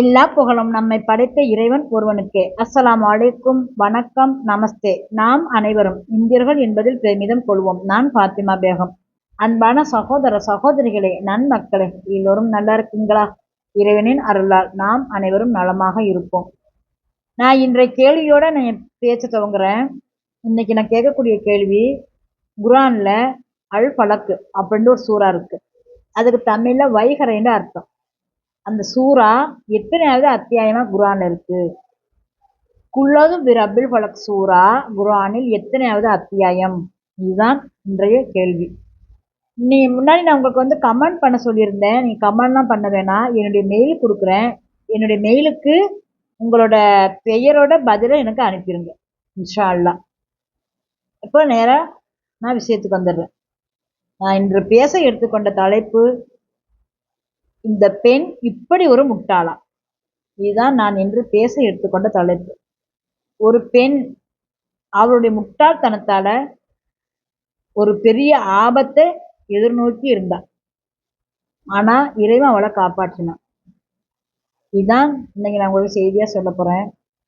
எல்லா புகழும் நம்மை படைத்த இறைவன் ஒருவனுக்கே. அஸ்ஸலாம் அலைக்கும். வணக்கம். நமஸ்தே. நாம் அனைவரும் இந்தியர்கள் என்பதில் பெருமிதம் கொள்வோம். நான் பாத்திமா பேகம். அன்பான சகோதர சகோதரிகளே நன்மக்களே எல்லோரும் நல்லா இருக்கீங்களா? இறைவனின் அருளால் நாம் அனைவரும் நலமாக இருப்போம். நான் இன்றைய கேள்வியோட நான் பேச துவங்குறேன். இன்னைக்கு நான் கேட்கக்கூடிய கேள்வி குரான்ல அல் பழக்கு அப்படின்ட்டு ஒரு சூறா இருக்கு. அதுக்கு தமிழ்ல வைகரைன்னு அர்த்தம். அந்த சூறா எத்தனையாவது அத்தியாயமா குரான் இருக்கு? குள்ளது பிரபில் பலக் சூறா குரானில் எத்தனையாவது அத்தியாயம்? இதுதான் இன்றைய கேள்வி. நீ முன்னாடி நான் உங்களுக்கு வந்து கமெண்ட் பண்ண சொல்லியிருந்தேன். நீ கமெண்ட்லாம் பண்ண வேணாம். என்னுடைய மெயில் கொடுக்குறேன். என்னுடைய மெயிலுக்கு உங்களோட பெயரோட பதிலை எனக்கு அனுப்பிடுங்க இன்ஷா அல்லா இப்போ நேராக நான் விஷயத்துக்கு வந்துடுறேன். நான் இன்று பேச எடுத்துக்கொண்ட தலைப்பு இந்த பெண் இப்படி ஒரு முட்டாளா? இதுதான் நான் என்று பேச எடுத்துக்கொண்ட தலைப்பு. ஒரு பெண் அவளுடைய முட்டாள்தனத்தால ஒரு பெரிய ஆபத்தை எதிர்நோக்கி இருந்தாள் ஆனா இறைவன் அவளை காப்பாற்றினான். இதுதான் இன்னைக்கு நான் உங்களுக்கு செய்தியா சொல்ல போறேன்.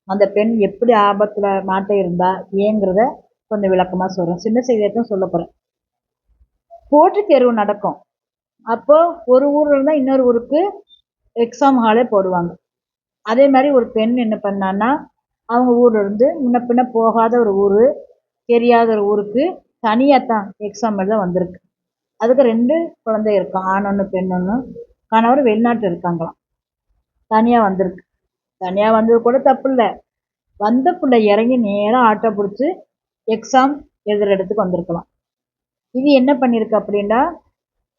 அந்த பெண் எப்படி ஆபத்துல மாட்ட இருந்தா ஏங்கிறத கொஞ்சம் விளக்கமா சொல்றேன். சின்ன செய்தியாத்தான் சொல்ல போறேன். போட்டித் தேர்வு நடக்கும். அப்போ ஒரு ஊர்ல இருந்தா இன்னொரு ஊருக்கு எக்ஸாம் ஹாலே போடுவாங்க. அதே மாதிரி ஒரு பெண் என்ன பண்ணான்னா அவங்க ஊர்ல இருந்து முன்ன பின்ன போகாத ஒரு ஊர் தெரியாத ஒரு ஊருக்கு தனியாக தான் எக்ஸாம் எழுத வந்திருக்கு. அதுக்கு ரெண்டு குழந்தை இருக்கும் ஆண் ஒன்று பெண் ஒன்று கணவர் வெளிநாட்டில் இருக்காங்களாம். தனியாக வந்திருக்கு. தனியாக வந்தது கூட தப்பு இல்லை. வந்த பிள்ளை இறங்கி நேராக ஆட்டோ பிடிச்சி எக்ஸாம் எழுதுகிற இடத்துக்கு வந்திருக்கலாம். இது என்ன பண்ணியிருக்கு அப்படின்னா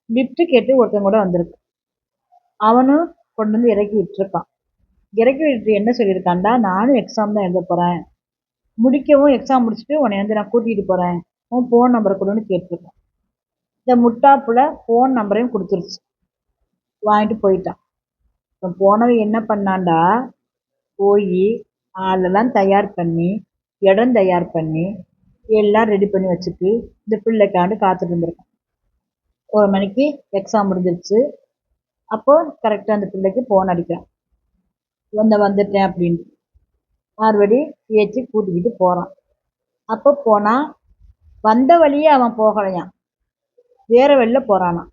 லிஃப்ட்டு கேட்டு ஒருத்தன் கூட வந்திருக்கு. அவனும் கொண்டு வந்து இறக்கி விட்டுருக்கான். இறக்கி விட்டு என்ன சொல்லியிருக்கான்டா நானும் எக்ஸாம் தான் எழுத போகிறேன் முடிக்கவும் எக்ஸாம் முடிச்சுட்டு உன்னை வந்து நான் கூட்டிகிட்டு போகிறேன் உன் ஃபோன் நம்பரை கொடுன்னு கேட்டிருக்கான். இந்த முட்டாப்புல ஃபோன் நம்பரையும் கொடுத்துருச்சு. வாங்கிட்டு போயிட்டான். இப்போ போனவன் என்ன பண்ணான்டா போய் ஆளெல்லாம் தயார் பண்ணி இடம் தயார் பண்ணி எல்லாம் ரெடி பண்ணி வச்சுட்டு இந்த பிள்ளைக்காண்டு காத்துட்டு இருந்திருக்கான். ஒரு மணிக்கு எக்ஸாம் முடிஞ்சிருச்சு. அப்போ கரெக்டாக அந்த பிள்ளைக்கு ஃபோன் அடிக்கிறேன். வந்து வந்துட்டேன் அப்படின்ட்டு மறுபடி ஏற்றி கூட்டிக்கிட்டு போகிறான் அப்போ போனால் வந்த வழியே அவன் போகலையாம். வேறு வழியில் போகிறானாம்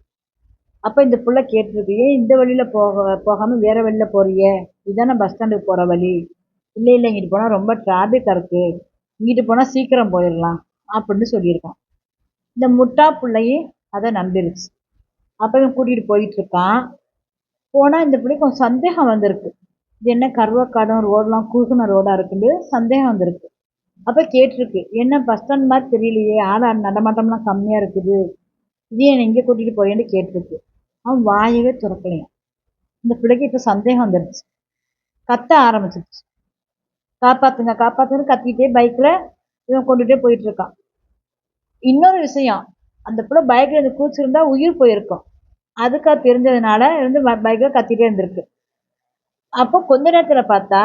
அப்போ இந்த பிள்ளை கேட்டிருக்கு ஏன் இந்த வழியில் போக போகாமல் வேறு வழியில் போறியே? இதானே பஸ் ஸ்டாண்டுக்கு போகிற வழி. இல்லை இல்லை இங்கிட்டு போனால் ரொம்ப டிராஃபிக்காக இருக்குது இங்கிட்டு போனால் சீக்கிரம் போயிடலாம். அப்படின்னு சொல்லியிருக்கான். இந்த முட்டா பிள்ளையும் அதை நம்பிருச்சு. அப்போ கூட்டிகிட்டு கூட்டிகிட்டு போயிட்டுருக்கான் போனால் இந்த பிள்ளைக்கு கொஞ்சம் சந்தேகம் வந்திருக்கு. இது என்ன கருவக்காடும் ரோடெலாம் குறுகுன ரோடாக இருக்குன்னு சந்தேகம் வந்திருக்கு. அப்போ கேட்டிருக்கு என்ன பஸ் ஸ்டாண்ட் மாதிரி தெரியலையே ஆள் நடமாட்டம்லாம் கம்மியாக இருக்குது. இது என்ன இங்கே கூட்டிகிட்டு போயேன்னு கேட்டிருக்கு. அவன் வாயவே திறக்கலையாம். இந்த பிள்ளைக்கு இப்போ சந்தேகம் வந்துடுச்சு கத்த ஆரம்பிச்சிருச்சு. காப்பாற்றுங்க காப்பாற்றுன்னு கத்திக்கிட்டே பைக்கில் இவன் கொண்டுகிட்டே போயிட்டுருக்கான் இன்னொரு விஷயம் அந்த பிள்ளை பைக்கில் இருந்து கூச்சிருந்தா உயிர் போயிருக்கும். அதுக்கு அது தெரிஞ்சதுனால இருந்து பைக்கில் கத்திட்டே இருந்திருக்கு. அப்போ கொஞ்ச நேரத்தில் பார்த்தா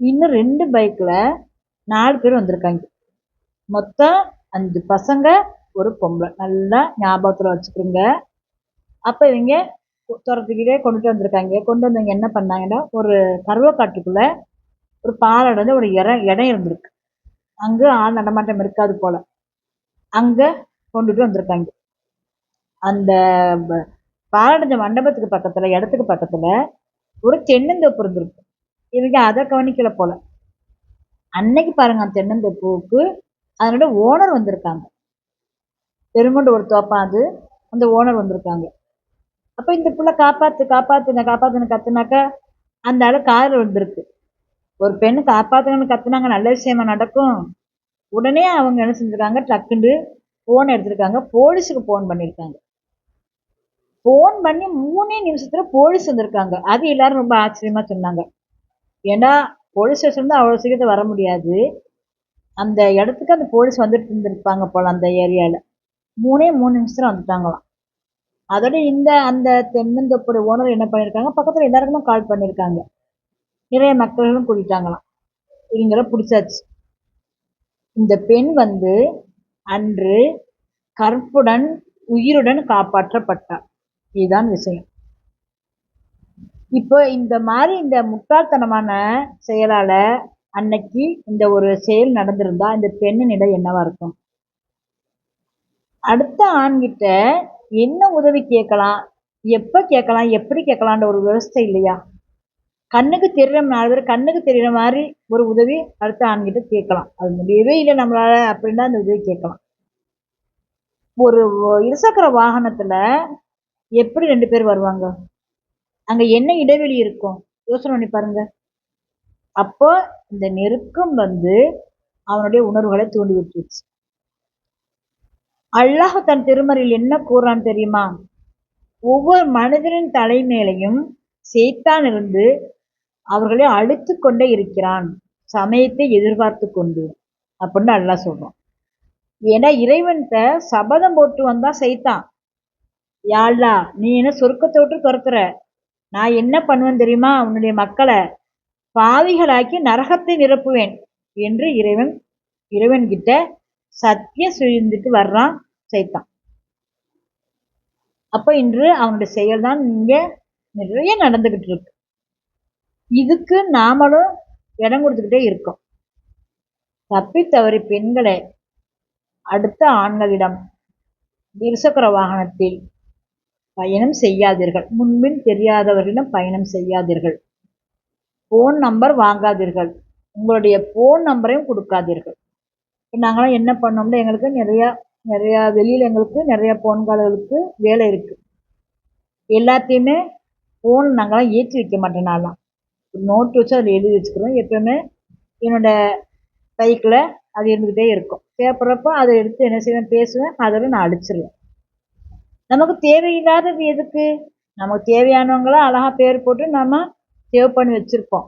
இன்னும் ரெண்டு பைக்கில் நாலு பேர் வந்திருக்காங்க. மொத்தம் அஞ்சு பசங்க ஒரு பொம்பளை. நல்லா ஞாபகத்தில் வச்சுக்கிறோங்க அப்போ இவங்க துரத்துக்கிட்டே கொண்டுட்டு வந்திருக்காங்க. கொண்டு வந்தவங்க என்ன பண்ணாங்கன்னா ஒரு கருவக்காட்டுக்குள்ளே ஒரு பாலடைஞ்ச ஒரு இடம் இடம் இருந்திருக்கு. அங்கே ஆள் நடமாட்டம் இருக்காது போல். அங்கே கொண்டுட்டு வந்திருக்காங்க. அந்த பாலடைஞ்ச மண்டபத்துக்கு பக்கத்தில் இடத்துக்கு பக்கத்தில் ஒரு தென்னந்தோப்பு இருந்திருக்கு. இவங்க அதை கவனிக்கல போல. அன்னைக்கு பாருங்க அந்த தென்னந்தோப்புக்கு அதனோட ஓனர் வந்திருக்காங்க. பெருங்கொண்டு ஒரு தோப்பா அது அந்த ஓனர் வந்திருக்காங்க. அப்போ இந்த பிள்ளை காப்பாற்று காப்பாற்றுன காப்பாற்றுன கத்துனாக்கா அந்த ஆள் காதில் வந்திருக்கு ஒரு பெண்ணு காப்பாற்றுங்கன்னு கத்துனாங்க நல்ல விஷயமா நடக்கும். உடனே அவங்க என்ன செஞ்சுருக்காங்க டக்குண்டு ஃபோன் எடுத்திருக்காங்க. போலீஸுக்கு ஃபோன் பண்ணியிருக்காங்க ஃபோன் பண்ணி மூணே நிமிஷத்தில் போலீஸ் வந்திருக்காங்க. அது எல்லாரும் ரொம்ப ஆச்சரியமாக சொன்னாங்க. ஏன்னா போலீஸ் ஸ்டேஷன் தான் அவ்வளோ சீக்கிரத்தில் வர முடியாது. அந்த இடத்துக்கு அந்த போலீஸ் வந்துட்டு இருந்திருப்பாங்க போல் அந்த ஏரியாவில் மூணே மூணு நிமிஷத்தில் வந்துட்டாங்களாம். அதோட இந்த அந்த தென்னந்தோப்போட ஓனர் என்ன பண்ணியிருக்காங்க பக்கத்தில் எல்லாருக்குமே கால் பண்ணியிருக்காங்க நிறைய மக்களும் கூட்டிட்டாங்களாம். இவங்கள பிடிச்சாச்சு. இந்த பெண் வந்து அன்று கற்புடன் உயிருடன் காப்பாற்றப்பட்டார். இதுதான் விஷயம். இப்போ இந்த மாதிரி இந்த முட்டாள்தனமான செயலால அன்னைக்கு இந்த ஒரு செயல் நடந்திருந்தா இந்த பெண்ணின் நிலை என்னவா இருக்கும்? அடுத்த ஆண்கிட்ட என்ன உதவி கேட்கலாம்? எப்ப கேட்கலாம்? எப்படி கேட்கலான்ற ஒரு விவஸ்தை இல்லையா? கண்ணுக்கு தெரிகிற நாலு பேர் கண்ணுக்கு தெரிகிற மாதிரி ஒரு உதவி அடுத்த ஆண்கிட்ட கேட்கலாம். அது முடியவே இல்லை நம்மளால அப்படின்னா அந்த உதவி கேட்கலாம். ஒரு இருசக்கர வாகனத்துல எப்படி ரெண்டு பேர் வருவாங்க? அங்கே என்ன இடைவெளி இருக்கும்? யோசனை பண்ணி பாருங்க. அப்போ இந்த நெருக்கம் வந்து அவனுடைய உணர்வுகளை தூண்டி விட்டுருச்சு. அல்லாஹ் தன் திருமறையில் என்ன கூறான் தெரியுமா? ஒவ்வொரு மனிதனின் தலைமையிலையும் சேத்தான் இருந்து அவர்களை அழுத்து கொண்டே இருக்கிறான். சமயத்தை எதிர்பார்த்து கொண்டு. அப்படின்னு அல்லா சொல்கிறோம் ஏன்னா இறைவன்கிட்ட சபதம் போட்டு வந்தா செய்தான் யாழ்லா நீ என்ன சொருக்கத்தை விட்டு துரத்துற? நான் என்ன பண்ணுவேன் தெரியுமா? உன்னுடைய மக்களை பாவிகளாக்கி நரகத்தை நிரப்புவேன் என்று இறைவன் இறைவன்கிட்ட சத்தியம் சுழிந்துட்டு வர்றான் சைத்தான். அப்போ இன்று அவனுடைய செயல் தான் இங்கே நிறைய நடந்துக்கிட்டு இருக்கு. இதுக்கு நாமளும் இடம் கொடுத்துக்கிட்டே இருக்கோம். தப்பி தவறி பெண்களை அடுத்த ஆண்களிடம் இருசக்கர வாகனத்தில் பயணம் செய்யாதீர்கள். முன்பின் தெரியாதவர்களிடம் பயணம் செய்யாதீர்கள். ஃபோன் நம்பர் வாங்காதீர்கள். உங்களுடைய ஃபோன் நம்பரையும் கொடுக்காதீர்கள். இப்போ நாங்களாம் என்ன பண்ணோம்னா எங்களுக்கு நிறையா நிறையா வெளியில் எங்களுக்கு நிறையா ஃபோன்காரர்களுக்கு வேலை இருக்குது எல்லாத்தையுமே ஃபோன் நாங்களாம் ஏற்றி வைக்க மாட்டேனாலாம் நோட் நோட்டு வச்சு அதில் எழுதி வச்சுக்கிறோம். எப்போயுமே என்னோட பைக்கில் அது இருந்துக்கிட்டே இருக்கும். தேவைப்படுறப்ப அதை எடுத்து என்ன செய்வேன்? பேசுவேன். அதோட நான் அழிச்சிருவேன் நமக்கு தேவையில்லாதது எதுக்கு? நமக்கு தேவையானவங்கள அழகாக பேர் போட்டு நம்ம சேவ் பண்ணி வச்சுருப்போம்.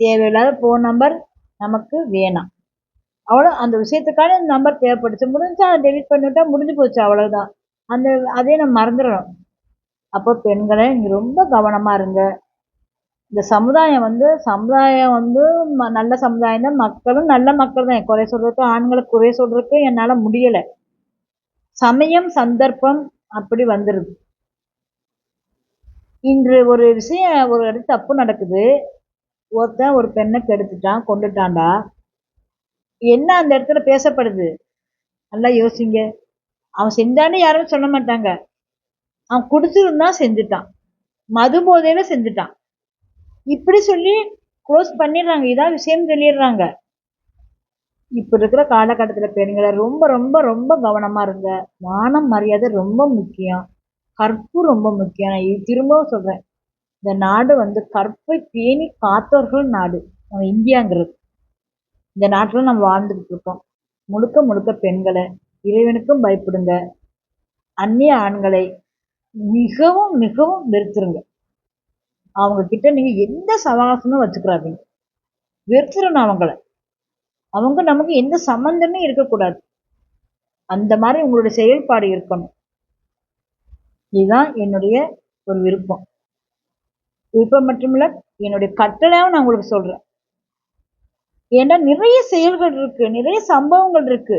தேவையில்லாத ஃபோன் நம்பர் நமக்கு வேணாம். அவ்வளோ அந்த விஷயத்துக்கான நம்பர் தேவைப்படுச்சு. முடிஞ்சால் அதை டெலிட் பண்ணிவிட்டா முடிஞ்சு போச்சு அவ்வளோதான் அந்த அதே நம்ம மறந்துடணும் அப்போ பெண்களை நீங்கள் ரொம்ப கவனமாக இருங்க. இந்த சமுதாயம் வந்து சமுதாயம் வந்து ம நல்ல சமுதாயம் தான். மக்களும் நல்ல மக்கள் தான். குறை சொல்கிறதுக்கு ஆண்களை குறை சொல்கிறதுக்கு என்னால் முடியலை. சமயம் சந்தர்ப்பம் அப்படி வந்துடுது இன்று ஒரு விஷயம் ஒரு இடத்து தப்பு நடக்குது. ஒருத்தன் ஒரு பெண்ணை கெடுத்துட்டான் கொண்டுட்டான்டா. என்ன அந்த இடத்துல பேசப்படுது? நல்லா யோசிங்க. அவன் செஞ்சான்னு யாரும் சொல்ல மாட்டாங்க. அவன் குடிச்சிருந்தான் செஞ்சுட்டான். மது போதையில செஞ்சுட்டான். இப்படி சொல்லி க்ளோஸ் பண்ணிடுறாங்க. இதான் விஷயம் சொல்லிடுறாங்க. இப்போ இருக்கிற காலகட்டத்தில் பெண்களை ரொம்ப ரொம்ப ரொம்ப கவனமாக இருங்க. மானம் மரியாதை ரொம்ப முக்கியம். கற்பு ரொம்ப முக்கியம். நான் திரும்பவும் சொல்கிறேன் இந்த நாடு வந்து கற்பை பேணி காத்தவர்கள் நாடு. நம்ம இந்தியாங்கிறது. இந்த நாட்டில் நம்ம வாழ்ந்துக்கிட்டு இருக்கோம். முழுக்க முழுக்க பெண்களை இறைவனுக்கும் பயப்படுங்க. அந்நிய ஆண்களை மிகவும் மிகவும் வெறுத்துருங்க. அவங்க கிட்ட நீங்க எந்த சவாசமும் வச்சுக்கிறாதீங்க வெறுத்துடணும் அவங்கள. அவங்க நமக்கு எந்த சம்மந்தமே இருக்கக்கூடாது. அந்த மாதிரி உங்களுடைய செயல்பாடு இருக்கணும். இதுதான் என்னுடைய ஒரு விருப்பம். விருப்பம் மட்டுமில்ல என்னுடைய கட்டளையாகவும் நான் உங்களுக்கு சொல்றேன். ஏன்னா நிறைய செயல்கள் இருக்கு நிறைய சம்பவங்கள் இருக்கு.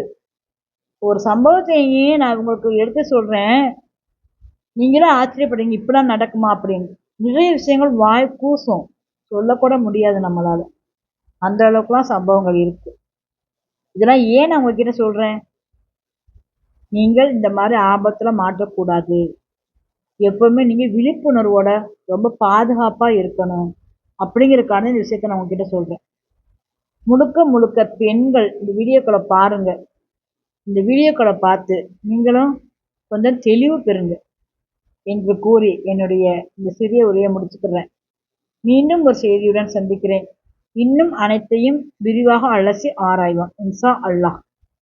ஒரு சம்பவத்தையும் நான் உங்களுக்கு எடுத்து சொல்றேன்? நீங்களும் ஆச்சரியப்படுங்க இப்படிலாம் நடக்குமா அப்படின்னு. நிறைய விஷயங்கள் வாய் கூசும் சொல்லக்கூட முடியாது நம்மளால். அந்த அளவுக்குலாம் சம்பவங்கள் இருக்கு. இதெல்லாம் ஏன் நான் உங்ககிட்ட சொல்கிறேன் நீங்கள் இந்த மாதிரி ஆபத்தில் மாற்றக்கூடாது. எப்பவுமே நீங்கள் விழிப்புணர்வோட ரொம்ப பாதுகாப்பாக இருக்கணும் அப்படிங்கிறதுக்கான இந்த விஷயத்த நான் உங்ககிட்ட சொல்கிறேன் முழுக்க முழுக்க பெண்கள் இந்த வீடியோக்களை பாருங்கள் இந்த வீடியோக்களை பார்த்து நீங்களும் கொஞ்சம் தெளிவு பெறுங்க. என்று கூறி என்னுடைய இந்த சிறிய உரையை முடிச்சுக்கிறேன். மீண்டும் ஒரு செய்தியுடன் சந்திக்கிறேன். இன்னும் அனைத்தையும் விரிவாக அலசி ஆராய்வோம். இன்சா அல்லாஹ்.